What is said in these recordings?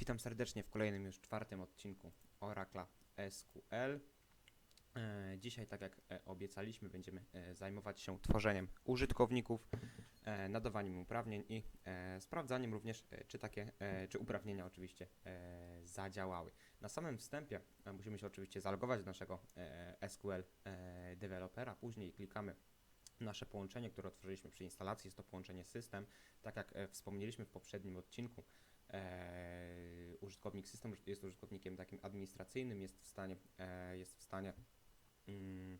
Witam serdecznie w kolejnym już czwartym odcinku Oracla SQL. E, Dzisiaj, tak jak e, obiecaliśmy, będziemy e, zajmować się tworzeniem użytkowników, nadawaniem uprawnień i sprawdzaniem również, czy takie, czy uprawnienia oczywiście zadziałały. Na samym wstępie musimy się oczywiście zalogować do naszego SQL dewelopera, później klikamy nasze połączenie, które otworzyliśmy przy instalacji, jest to połączenie system. Tak jak wspomnieliśmy w poprzednim odcinku, użytkownik system jest użytkownikiem takim administracyjnym, jest w stanie, e, jest w stanie mm,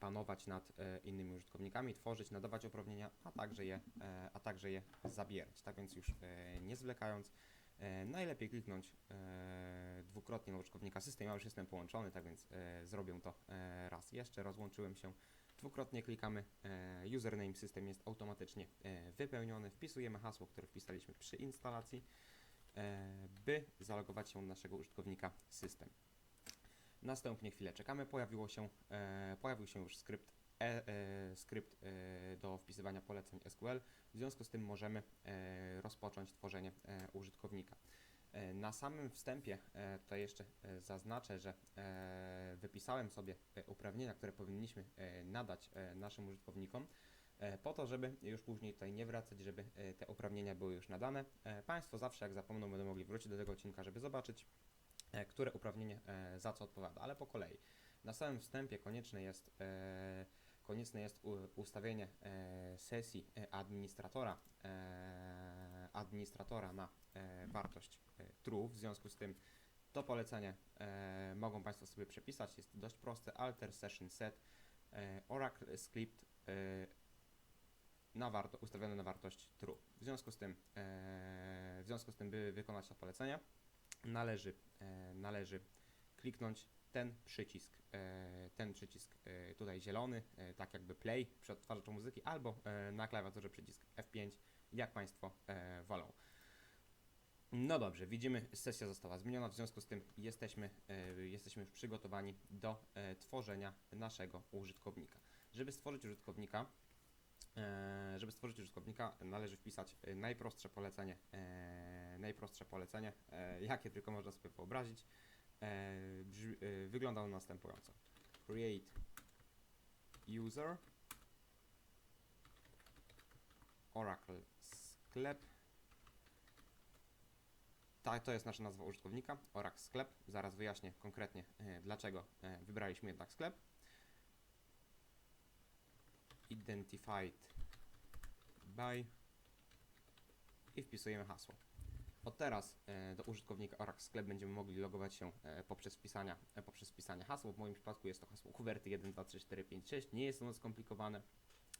panować nad e, innymi użytkownikami, tworzyć, nadawać uprawnienia, a także je, e, a także je zabierać. Tak więc już e, nie zwlekając, e, najlepiej kliknąć e, dwukrotnie na użytkownika system. Ja już jestem połączony, tak więc e, zrobię to e, raz jeszcze. Rozłączyłem się. Dwukrotnie klikamy, e, username system jest automatycznie e, wypełniony, wpisujemy hasło, które wpisaliśmy przy instalacji, e, by zalogować się do naszego użytkownika system. Następnie chwilę czekamy, pojawiło się, e, pojawił się już skrypt, e, e, skrypt e, do wpisywania poleceń SQL, w związku z tym możemy e, rozpocząć tworzenie e, użytkownika. E, Na samym wstępie e, tutaj jeszcze e, zaznaczę, że e, wypisałem sobie e, uprawnienia, które powinniśmy e, nadać e, naszym użytkownikom, e, po to, żeby już później tutaj nie wracać, żeby e, te uprawnienia były już nadane. E, Państwo zawsze, jak zapomną, będą mogli wrócić do tego odcinka, żeby zobaczyć, e, które uprawnienie e, za co odpowiada, ale po kolei. Na samym wstępie konieczne jest, e, konieczne jest ustawienie e, sesji e, administratora, e, administratora na e, wartość e, true. W związku z tym to polecenie e, mogą Państwo sobie przepisać. Jest dość proste. Alter session set e, Oracle script e, na warto, ustawione na wartość true. W związku z tym, e, w związku z tym, by wykonać to polecenie, należy, e, należy kliknąć ten przycisk, e, ten przycisk e, tutaj zielony, e, tak jakby play przy odtwarzaczu muzyki, albo e, na klawiaturze przycisk F5, jak Państwo e, wolą. No dobrze, widzimy, sesja została zmieniona, w związku z tym jesteśmy, e, jesteśmy przygotowani do e, tworzenia naszego użytkownika. Żeby stworzyć użytkownika, żeby stworzyć użytkownika należy wpisać e, najprostsze polecenie, e, najprostsze polecenie, e, jakie tylko można sobie wyobrazić. E, e, wygląda on następująco. Create user Oracle sklep tak, to jest nasza nazwa użytkownika, Oracle Sklep. Zaraz wyjaśnię konkretnie, e, dlaczego e, wybraliśmy jednak sklep. Identified by i wpisujemy hasło. Od teraz e, do użytkownika Oracle Sklep będziemy mogli logować się e, poprzez, wpisania, e, poprzez wpisanie hasła. W moim przypadku jest to hasło kuwerty 1, 2, 3, 4, 5, 6. Nie jest ono skomplikowane,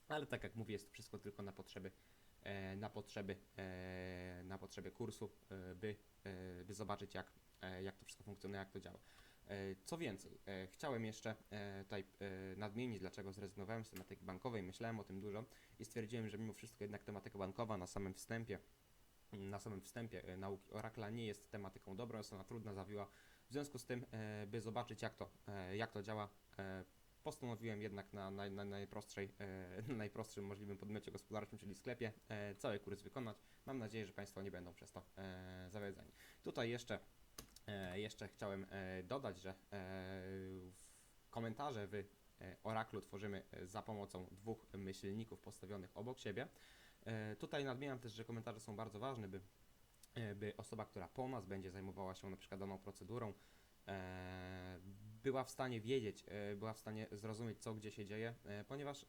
ale tak jak mówię, jest to wszystko tylko na potrzeby, na potrzeby, na potrzeby kursu, by, by zobaczyć jak, jak to wszystko funkcjonuje, jak to działa. E, Co więcej, e, chciałem jeszcze e, tutaj nadmienić, dlaczego zrezygnowałem z tematyki bankowej. Myślałem o tym dużo i stwierdziłem, że mimo wszystko jednak tematyka bankowa na samym wstępie na samym wstępie nauki Oracle'a nie jest tematyką dobrą, jest ona trudna, zawiła. W związku z tym, by zobaczyć jak to, jak to działa, postanowiłem jednak na, na, na, najprostszej, na najprostszym możliwym podmiocie gospodarczym, czyli sklepie, cały kurs wykonać. Mam nadzieję, że Państwo nie będą przez to zawiedzeni. Tutaj jeszcze, jeszcze chciałem e, dodać, że e, komentarze w e, Oraclu tworzymy e, za pomocą dwóch myślników postawionych obok siebie. E, Tutaj nadmieniam też, że komentarze są bardzo ważne, by, e, by osoba, która po nas będzie zajmowała się na przykład daną procedurą, e, była w stanie wiedzieć, e, była w stanie zrozumieć, co gdzie się dzieje, e, ponieważ, e,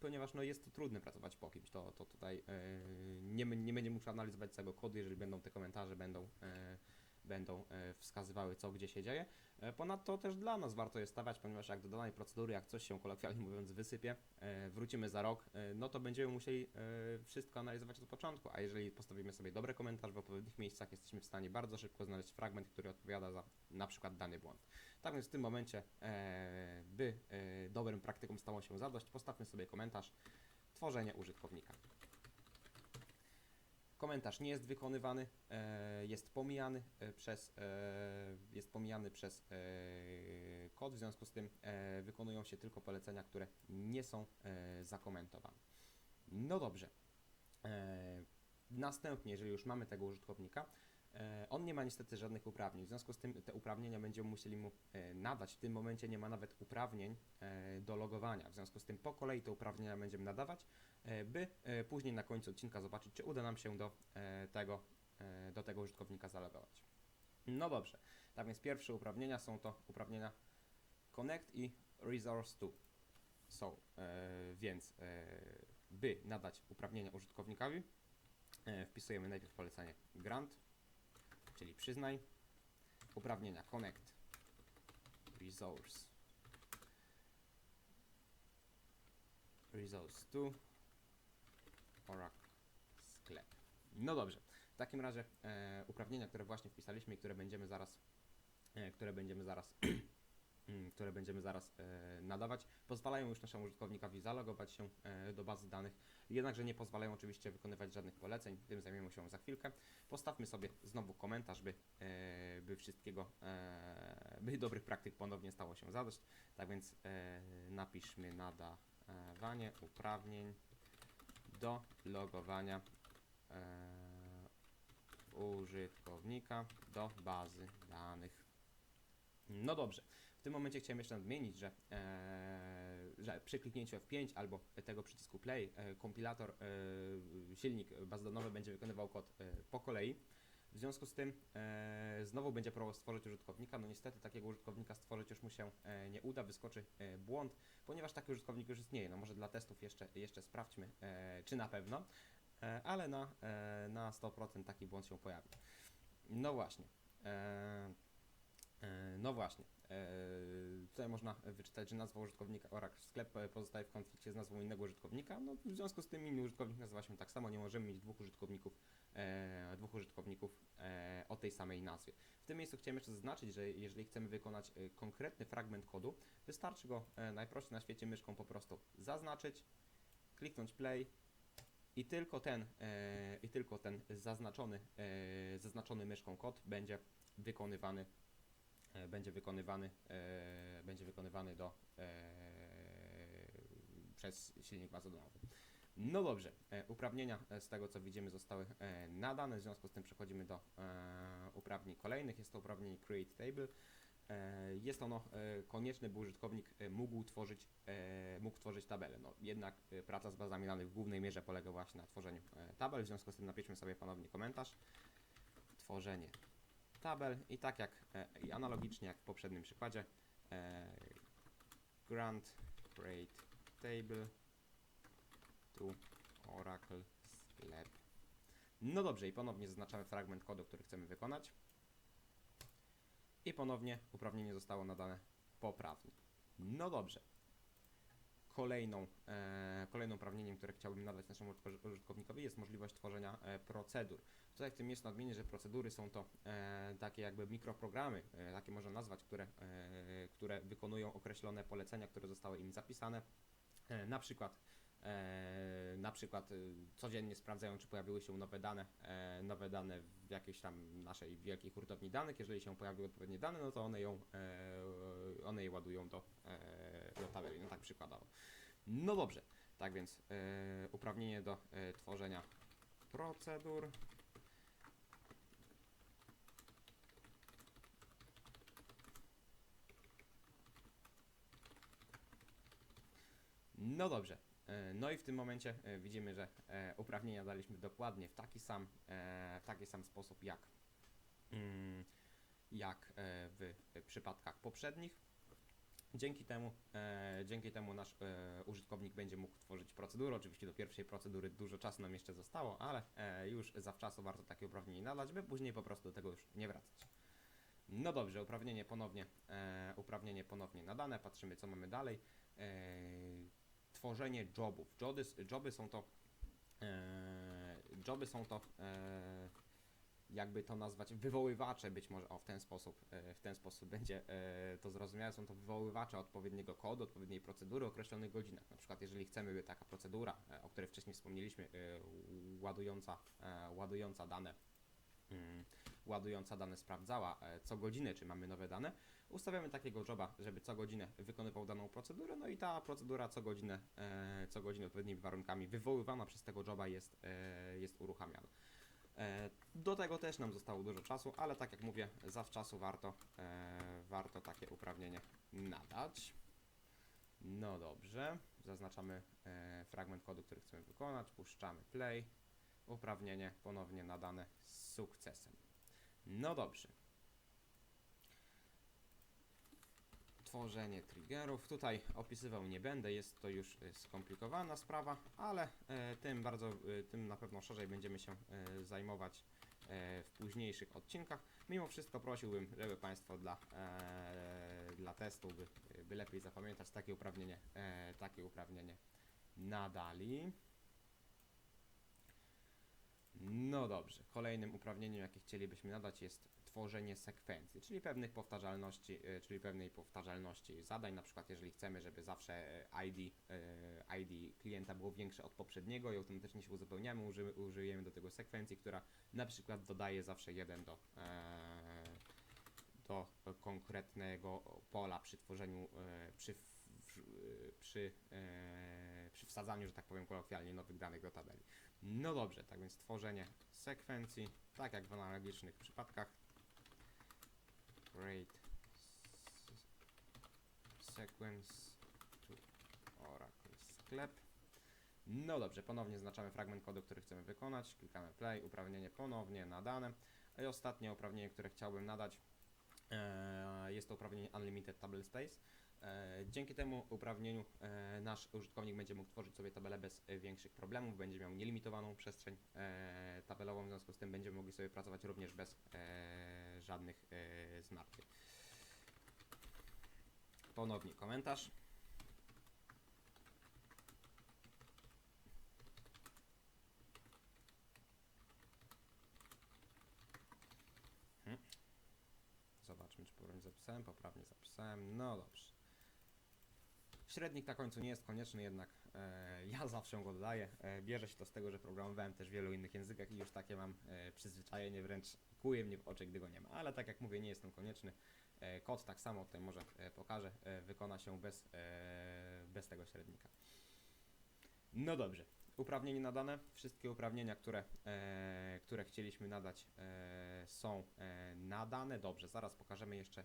ponieważ no jest to trudne pracować po kimś. To, to tutaj e, nie, nie będzie musiał analizować całego kodu, jeżeli będą te komentarze, będą, e, będą e, wskazywały, co gdzie się dzieje. E, Ponadto też dla nas warto je stawiać, ponieważ jak do danej procedury, jak coś się kolokwialnie mówiąc wysypie, e, wrócimy za rok, no to będziemy musieli wszystko analizować od początku, a jeżeli postawimy sobie dobry komentarz w odpowiednich miejscach, jesteśmy w stanie bardzo szybko znaleźć fragment, który odpowiada za na przykład dany błąd. Tak więc w tym momencie, by dobrym praktykom stało się zadość, postawmy sobie komentarz tworzenie użytkownika. Komentarz nie jest wykonywany, e, jest pomijany e, przez, e, jest pomijany przez e, kod, w związku z tym e, wykonują się tylko polecenia, które nie są e, zakomentowane. No dobrze. E, następnie, jeżeli już mamy tego użytkownika, E, On nie ma niestety żadnych uprawnień, w związku z tym te uprawnienia będziemy musieli mu e, nadać. W tym momencie nie ma nawet uprawnień e, do logowania, w związku z tym po kolei te uprawnienia będziemy nadawać, e, by e, później na końcu odcinka zobaczyć, czy uda nam się do e, tego, e, do tego użytkownika zalogować. No dobrze, tak więc pierwsze uprawnienia są to uprawnienia Connect i Resource 2 są, e, więc e, by nadać uprawnienia użytkownikowi, e, wpisujemy najpierw polecenie grant, czyli przyznaj, uprawnienia. Connect, resource, resource 2, Oracle sklep. No dobrze, w takim razie e, uprawnienia, które właśnie wpisaliśmy i które będziemy zaraz, e, które będziemy zaraz które będziemy zaraz e, nadawać, pozwalają już naszemu użytkownikowi zalogować się e, do bazy danych, jednakże nie pozwalają oczywiście wykonywać żadnych poleceń, tym zajmiemy się za chwilkę. Postawmy sobie znowu komentarz, by, e, by wszystkiego, by dobrych praktyk ponownie stało się zadość. Tak więc napiszmy nadawanie uprawnień do logowania użytkownika do bazy danych. No dobrze. W tym momencie chciałem jeszcze nadmienić, że, e, że przy kliknięciu F5 albo tego przycisku Play e, kompilator, e, silnik bazodonowy będzie wykonywał kod e, po kolei. W związku z tym e, znowu będzie próbował stworzyć użytkownika. No niestety takiego użytkownika stworzyć już mu się e, nie uda, wyskoczy e, błąd, ponieważ taki użytkownik już istnieje. No może dla testów jeszcze, jeszcze sprawdźmy, e, czy na pewno, e, ale na, e, na 100% taki błąd się pojawi. No właśnie. E, No właśnie, e, tutaj można wyczytać, że nazwa użytkownika Oracle sklep e, pozostaje w konflikcie z nazwą innego użytkownika. No, w związku z tym inny użytkownik nazywa się tak samo, nie możemy mieć dwóch użytkowników, e, dwóch użytkowników e, o tej samej nazwie. W tym miejscu chciałem jeszcze zaznaczyć, że jeżeli chcemy wykonać e, konkretny fragment kodu, wystarczy go e, najprościej na świecie myszką po prostu zaznaczyć, kliknąć play i tylko ten, e, i tylko ten zaznaczony, e, zaznaczony myszką kod będzie wykonywany e, będzie wykonywany, e, będzie wykonywany do, e, przez silnik bazodonowy. No dobrze, e, uprawnienia e, z tego co widzimy zostały e, nadane, w związku z tym przechodzimy do e, uprawnień kolejnych. Jest to uprawnienie Create Table. E, Jest ono e, konieczne, by użytkownik e, mógł tworzyć, e, mógł tworzyć tabelę. No, jednak e, praca z bazami danych w głównej mierze polega właśnie na tworzeniu e, tabel, w związku z tym napiszmy sobie ponownie komentarz. Tworzenie tabel i tak jak e, i analogicznie jak w poprzednim przykładzie e, grant create table to oracle sklep. No dobrze i ponownie zaznaczamy fragment kodu, który chcemy wykonać i ponownie uprawnienie zostało nadane poprawnie. No dobrze. Kolejną, e, kolejnym uprawnieniem, które chciałbym nadać naszemu użytko- użytkownikowi jest możliwość tworzenia e, procedur. Tutaj w tym miejscu nadmienię, że procedury są to e, takie jakby mikroprogramy, takie można nazwać, które, które wykonują określone polecenia, które zostały im zapisane. Na przykład na przykład e, codziennie sprawdzają, czy pojawiły się nowe dane, nowe dane w jakiejś tam naszej wielkiej hurtowni danych. Jeżeli się pojawiły odpowiednie dane, no to one ją, one je ładują do, do tabeli, no tak przykładowo. No dobrze, tak więc e, uprawnienie do e, tworzenia procedur. No dobrze. E, No i w tym momencie e, widzimy, że uprawnienia daliśmy dokładnie w taki sam, w taki sam sposób jak, mm, jak w przypadkach poprzednich. Dzięki temu, e, dzięki temu nasz e, użytkownik będzie mógł tworzyć procedury. Oczywiście do pierwszej procedury dużo czasu nam jeszcze zostało, ale e, już zawczasu warto takie uprawnienie nadać, by później po prostu do tego już nie wracać. No dobrze, uprawnienie ponownie, e, uprawnienie ponownie nadane. Patrzymy, co mamy dalej. E, tworzenie jobów. Joby, joby są to e, joby są to e, jakby to nazwać wywoływacze być może o w ten sposób e, w ten sposób będzie e, to zrozumiałe są to wywoływacze odpowiedniego kodu, odpowiedniej procedury o określonych godzinach. Na przykład jeżeli chcemy by taka procedura, e, o której wcześniej wspomnieliśmy, ładująca, ładująca dane mm, ładująca dane sprawdzała co godzinę, czy mamy nowe dane, ustawiamy takiego joba, żeby co godzinę wykonywał daną procedurę, no i ta procedura co godzinę, co godzinę odpowiednimi warunkami wywoływana przez tego joba jest, jest uruchamiana. E, Do tego też nam zostało dużo czasu, ale tak jak mówię, zawczasu warto, e, warto takie uprawnienie nadać. No dobrze, zaznaczamy e, fragment kodu, który chcemy wykonać, puszczamy play, uprawnienie ponownie nadane z sukcesem. No dobrze. Tworzenie triggerów. Tutaj opisywał nie będę, jest to już e, skomplikowana sprawa, ale e, tym bardzo, e, tym na pewno szerzej będziemy się e, zajmować e, w późniejszych odcinkach. Mimo wszystko prosiłbym, żeby Państwo dla, dla testu, by, by lepiej zapamiętać takie uprawnienie, takie uprawnienie nadali. No dobrze. Kolejnym uprawnieniem, jakie chcielibyśmy nadać, jest tworzenie sekwencji, czyli pewnych powtarzalności, e, czyli pewnej powtarzalności zadań. Na przykład, jeżeli chcemy, żeby zawsze e, ID, e, ID klienta było większe od poprzedniego i automatycznie się uzupełniamy, uży, użyjemy do tego sekwencji, która na przykład dodaje zawsze jeden do, do konkretnego pola przy tworzeniu, przy, przy, przy wsadzaniu, że tak powiem kolokwialnie, nowych danych do tabeli. No dobrze, tak więc tworzenie sekwencji, tak jak w analogicznych przypadkach. Create sequence to Oracle sklep. No dobrze, ponownie znaczamy fragment kodu, który chcemy wykonać. Klikamy play, uprawnienie ponownie nadane. I ostatnie uprawnienie, które chciałbym nadać, e, jest to uprawnienie Unlimited Table Space. E, Dzięki temu uprawnieniu e, nasz użytkownik będzie mógł tworzyć sobie tabelę bez większych problemów, będzie miał nielimitowaną przestrzeń tabelową, w związku z tym będziemy mogli sobie pracować również bez żadnych e, zmartwień. Ponownie komentarz. Hmm. Zobaczmy, czy poprawnie zapisałem. Poprawnie zapisałem. No dobrze. Średnik na końcu nie jest konieczny, jednak e, ja zawsze go dodaję. E, bierze się to z tego, że programowałem też w wielu innych językach i już takie mam e, przyzwyczajenie, wręcz kuje mnie w oczy, gdy go nie ma. Ale tak jak mówię, nie jest on konieczny. E, kod tak samo tutaj może e, pokażę, e, wykona się bez, bez tego średnika. No dobrze. Uprawnienie nadane. Wszystkie uprawnienia, które, które chcieliśmy nadać, są nadane. Dobrze, zaraz pokażemy jeszcze,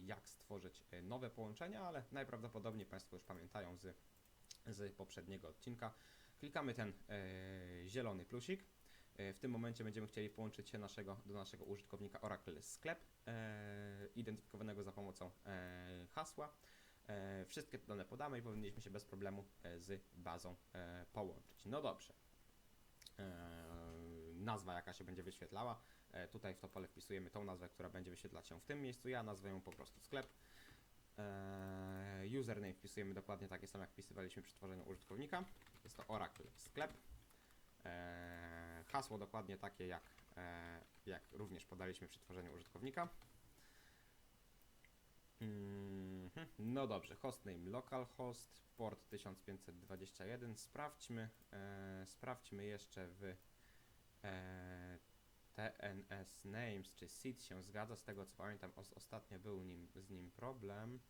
jak stworzyć nowe połączenia, ale najprawdopodobniej Państwo już pamiętają z, z poprzedniego odcinka. Klikamy ten zielony plusik. E, w tym momencie będziemy chcieli połączyć się naszego, do naszego użytkownika Oracle Sklep, e, identyfikowanego za pomocą e, hasła. E, wszystkie te dane podamy i powinniśmy się bez problemu e, z bazą e, połączyć. No dobrze. E, nazwa, jaka się będzie wyświetlała. E, tutaj w to pole wpisujemy tą nazwę, która będzie wyświetlać się w tym miejscu. Ja nazwę ją po prostu sklep. E, username wpisujemy dokładnie takie samo, jak wpisywaliśmy przy tworzeniu użytkownika. Jest to Oracle sklep. E, hasło dokładnie takie, jak, e, jak również podaliśmy przy tworzeniu użytkownika. Mhm. No dobrze, hostname localhost, port 1521. Sprawdźmy, e, sprawdźmy jeszcze w TNS names, czy seed się zgadza. Z tego co pamiętam, os, ostatnio był nim, z nim problem.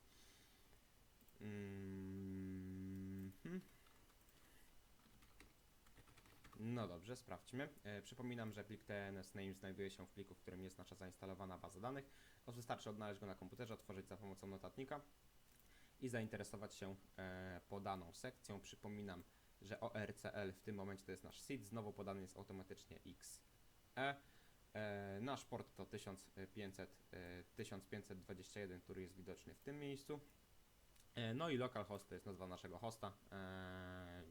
Mhm. No dobrze, sprawdźmy. E, przypominam, że plik TNS name znajduje się w pliku, w którym jest nasza zainstalowana baza danych. To wystarczy odnaleźć go na komputerze, otworzyć za pomocą notatnika i zainteresować się e, podaną sekcją. Przypominam, że ORCL w tym momencie to jest nasz seed, znowu podany jest automatycznie XE. E, nasz port to 1500, e, 1521, który jest widoczny w tym miejscu. No i localhost to jest nazwa naszego hosta.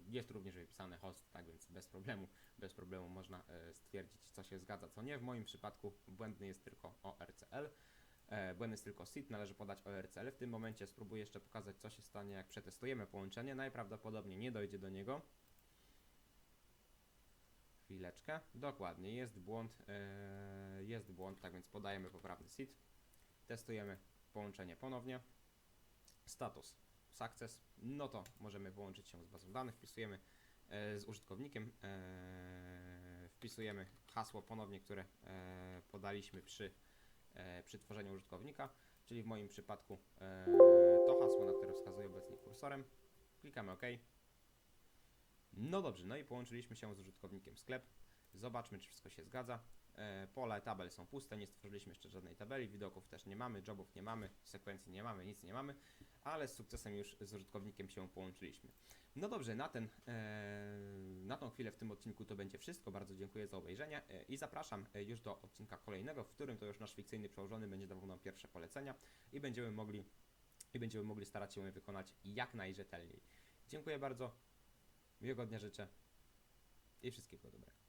Jest również wypisany host, tak więc bez problemu, bez problemu można e, stwierdzić, co się zgadza, co nie. W moim przypadku błędny jest tylko ORCL. E, Błędny jest tylko SID, należy podać ORCL. W tym momencie spróbuję jeszcze pokazać, co się stanie, jak przetestujemy połączenie. Najprawdopodobniej nie dojdzie do niego. Chwileczkę. Dokładnie, jest błąd, e, jest błąd, tak więc podajemy poprawny SID. Testujemy połączenie ponownie. Status success, no to możemy połączyć się z bazą danych, wpisujemy e, z użytkownikiem, e, wpisujemy hasło ponownie, które e, podaliśmy przy, przy tworzeniu użytkownika, czyli w moim przypadku to hasło, na które wskazuję obecnie kursorem. Klikamy OK. No dobrze, no i połączyliśmy się z użytkownikiem sklep. Zobaczmy, czy wszystko się zgadza. Pola tabel są puste, nie stworzyliśmy jeszcze żadnej tabeli, widoków też nie mamy, jobów nie mamy, sekwencji nie mamy, nic nie mamy, ale z sukcesem już z użytkownikiem się połączyliśmy. No dobrze, na, ten, e, na tą chwilę w tym odcinku to będzie wszystko. Bardzo dziękuję za obejrzenie e, i zapraszam e, już do odcinka kolejnego, w którym to już nasz fikcyjny przełożony będzie dawał nam pierwsze polecenia i będziemy mogli, i będziemy mogli starać się je wykonać jak najrzetelniej. Dziękuję bardzo, miłego dnia życzę i wszystkiego dobrego.